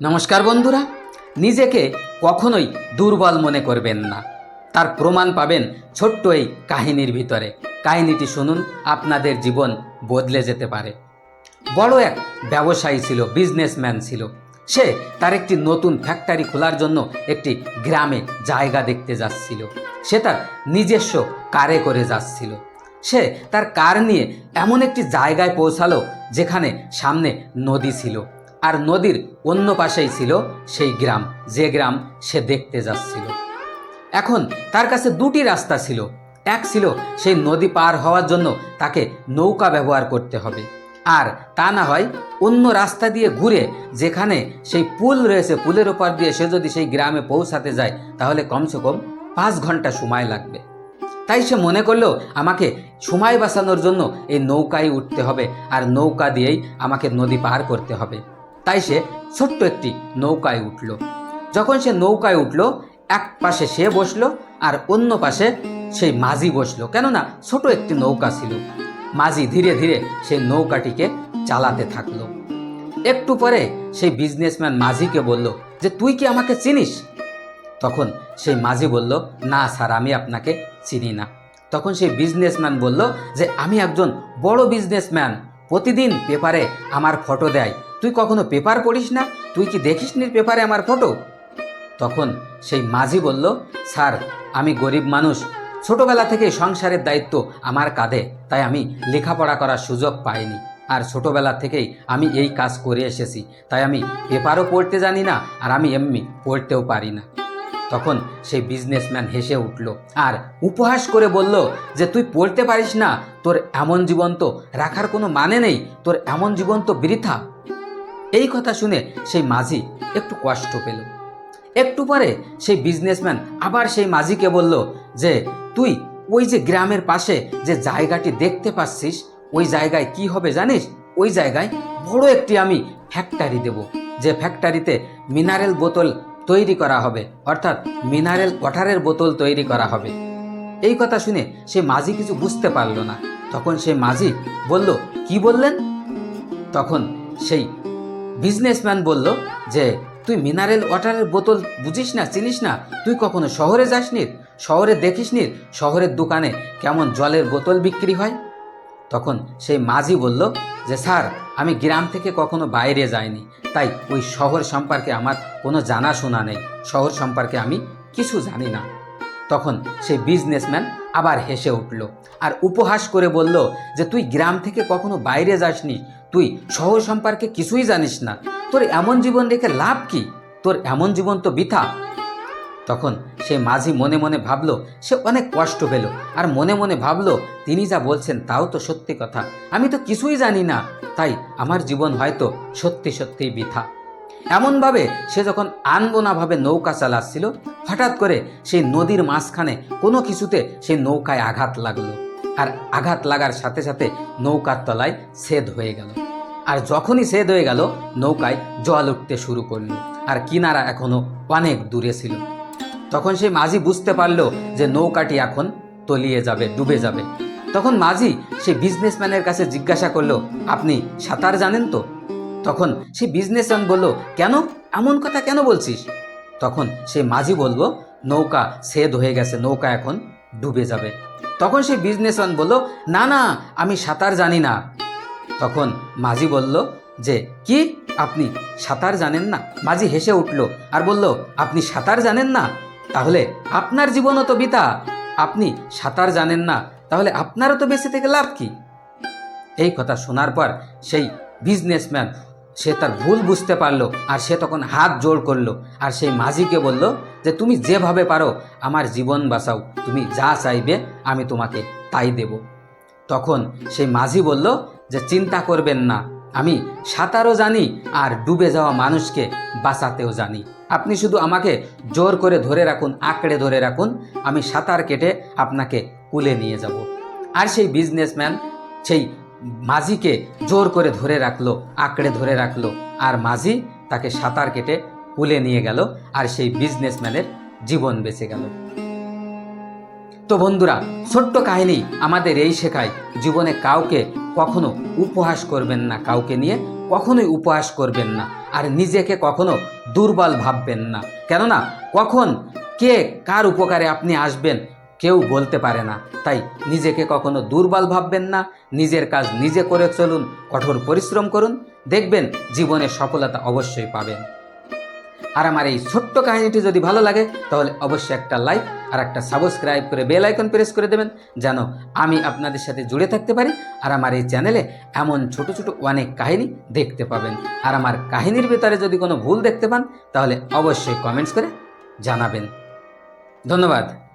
নমস্কার বন্ধুরা, নিজেকে কখনোই দুর্বল মনে করবেন না। তার প্রমাণ পাবেন ছোট্ট এই কাহিনীর ভিতরে। কাহিনীটি শুনুন, আপনাদের জীবন বদলে যেতে পারে। বড় এক ব্যবসায়ী ছিল বিজনেসম্যান ছিল। সে তার একটি নতুন ফ্যাক্টরি খোলার জন্য একটি গ্রামে জায়গা দেখতে যাচ্ছিল। সে তার নিজস্ব কারে করে যাচ্ছিল। সে তার কার নিয়ে এমন একটি জায়গায় পৌঁছালো, যেখানে সামনে নদী ছিল। আর নদীর অন্য পাশেই ছিল সেই গ্রাম, যে গ্রাম সে দেখতে যাচ্ছিল। এখন তার কাছে দুটি রাস্তা ছিল। এক ছিল সেই নদী পার হওয়ার জন্য তাকে নৌকা ব্যবহার করতে হবে। আর তা না হয় অন্য রাস্তা দিয়ে ঘুরে যেখানে সেই পুল রয়েছে, পুলের ওপর দিয়ে সে যদি সেই গ্রামে পৌঁছাতে যায়, তাহলে কমসে কম পাঁচ ঘণ্টা সময় লাগবে। তাই সে মনে করল, আমাকে সময় বাঁচানোর জন্য এই নৌকায় উঠতে হবে, আর নৌকা দিয়েই আমাকে নদী পার করতে হবে। তাই সে ছোট্ট একটি নৌকায় উঠল। যখন সে নৌকায় উঠল, এক পাশে সে বসল আর অন্য পাশে সেই মাঝি বসল। কেননা ছোট একটি নৌকা ছিল। মাঝি ধীরে ধীরে সেই নৌকাটিকে চালাতে থাকল। একটু পরে সেই বিজনেসম্যান মাঝিকে বলল, যে তুই কি আমাকে চিনিস? তখন সেই মাঝি বলল, না স্যার, আমি আপনাকে চিনি না। তখন সেই বিজনেসম্যান বলল, যে আমি একজন বড় বিজনেসম্যান প্রতিদিন পেপারে আমার ফটো দেয়। তুই কখনো পেপার পড়িস না? তুই কি দেখিস নি পেপারে আমার ফটো? তখন সেই মাঝি বলল, স্যার, আমি গরিব মানুষ। ছোটবেলা থেকে সংসারের দায়িত্ব আমার কাঁধে, তাই আমি লেখাপড়া করার সুযোগ পাইনি। আর ছোটবেলা থেকেই আমি এই কাজ করে এসেছি। তাই আমি পেপারও পড়তে জানি না, আর আমি এমনি পড়তেও পারি না। তখন সেই বিজনেসম্যান হেসে উঠল, আর উপহাস করে বলল যে তুই পড়তে পারিস না। তোর এমন জীবন তো রাখার কোনো মানে নেই। তোর এমন জীবন তো বৃথা। এই কথা শুনে সেই মাঝি একটু কষ্ট পেল। একটু পরে সেই বিজনেসম্যান আবার সেই মাঝিকে বলল যে, তুই ওই যে গ্রামের পাশে যে জায়গাটি দেখতে পাচ্ছিস, ওই জায়গায় কি হবে জানিস? ওই জায়গায় বড় একটি আমি ফ্যাক্টরি দেব, যে ফ্যাক্টরিতে মিনারেল বোতল তৈরি করা হবে, অর্থাৎ মিনারেল ওয়াটারের বোতল তৈরি করা হবে। এই কথা শুনে সে মাঝি কিছু বুঝতে পারল না। তখন সে মাঝি বলল, কি বললেন? তখন সেই বিজনেসম্যান বলল, যে, তুই মিনারেল ওয়াটারের বোতল বুঝিস না, চিনিস না? তুই কখনো শহরে যাসনি? শহরে দেখিসনি? শহরের দোকানে কেমন জলের বোতল বিক্রি হয়? তখন সেই মাঝি বলল, যে, স্যার, আমি গ্রাম থেকে কখনো বাইরে যাইনি, তাই ওই শহর সম্পর্কে আমার কোনো জানাশোনা নেই। শহর সম্পর্কে আমি কিছু জানি না। তখন সেই বিজনেসম্যান আবার হেসে উঠল আর উপহাস করে বলল, যে, তুই গ্রাম থেকে কখনো বাইরে যাসনি? তুই শহর সম্পর্কে কিছুই জানিস না। তোর এমন জীবন রেখে লাভ কি? তোর এমন জীবন তো বৃথা। তখন সে মাঝি মনে মনে ভাবলো, সে অনেক কষ্ট পেল আর মনে মনে ভাবলো, তিনি যা বলছেন তাও তো সত্যি কথা। আমি তো কিছুই জানি না, তাই আমার জীবন হয়তো সত্যি সত্যিই বৃথা। এমনভাবে সে যখন আনবোনাভাবে নৌকা চালাচ্ছিল, হঠাৎ করে সেই নদীর মাঝখানে কোনো কিছুতে সেই নৌকায় আঘাত লাগল। আর আঘাত লাগার সাথে সাথে নৌকার তলায় ছেদ হয়ে গেল। আর যখনই ছেদ হয়ে গেল, নৌকায় জল উঠতে শুরু করল আর কিনারা এখনও অনেক দূরে ছিল। তখন সেই মাঝি বুঝতে পারল যে নৌকাটি এখন তলিয়ে যাবে, ডুবে যাবে। তখন মাঝি সেই বিজনেসম্যানের কাছে জিজ্ঞাসা করল, আপনি সাঁতার জানেন তো? তখন সেই বিজনেসম্যান বলল, কেন? এমন কথা কেন বলছিস? তখন সে মাঝি বলল, নৌকা ছেদ হয়ে গেছে, নৌকা এখন ডুবে যাবে। তখন সেই বিজনেসম্যান বলল, না না, আমি সাঁতার জানি না। তখন মাঝি বলল, যে, কি? আপনি সাঁতার জানেন না? মাঝি হেসে উঠল আর বলল, আপনি সাঁতার জানেন না? তাহলে আপনার জীবনও তো বিতা আপনি সাঁতার জানেন না, তাহলে আপনারও তো বেঁচে থেকে লাভ কি? এই কথা শোনার পর সেই বিজনেসম্যান সে তার ভুল বুঝতে পারল আর সে তখন হাত জোড় করল আর সেই মাঝিকে বলল যে তুমি যেভাবে পারো আমার জীবন বাঁচাও, তুমি যা চাইবে আমি তোমাকে তাই দেব। তখন সেই মাঝি বলল যে চিন্তা করবেন না, আমি সাঁতারও জানি আর ডুবে যাওয়া মানুষকে বাঁচাতেও জানি। আপনি শুধু আমাকে জোর করে ধরে রাখুন, আঁকড়ে ধরে রাখুন, আমি সাঁতার কেটে আপনাকে কুলে নিয়ে যাব। আর সেই বিজনেসম্যান সেই মাঝিকে জোর করে ধরে রাখল, আঁকড়ে ধরে রাখল আর মাঝি তাকে সাঁতার কেটে কুলে নিয়ে গেল আর সেই বিজনেসম্যানের জীবন বেঁচে গেল। তো বন্ধুরা, ছোট্ট কাহিনী আমাদের এই শেখায়, জীবনে কাউকে কখনো উপহাস করবেন না, কাউকে নিয়ে কখনোই উপহাস করবেন না আর নিজেকে কখনো দুর্বল ভাববেন না। কেননা কখন, কে, কার উপকারে আপনি আসবেন কেউ বলতে পারে না। তাই নিজেকে কখনো দুর্বল ভাববেন না। নিজের কাজ নিজে করে চলুন, কঠোর পরিশ্রম করুন। দেখবেন জীবনে সফলতা অবশ্যই পাবেন। আর আমার এই ছোট্ট কাহিনীটি যদি ভালো লাগে, তাহলে অবশ্যই একটা লাইক আর একটা সাবস্ক্রাইব করে বেল আইকন প্রেস করে দেবেন, যেন আমি আপনাদের সাথে জুড়ে থাকতে পারি আর আমার এই চ্যানেলে এমন ছোট ছোট অনেক কাহিনী দেখতে পাবেন। আর আমার কাহিনীর ভিতরে যদি কোনো ভুল দেখতে পান, তাহলে অবশ্যই কমেন্টস করে জানাবেন। ধন্যবাদ।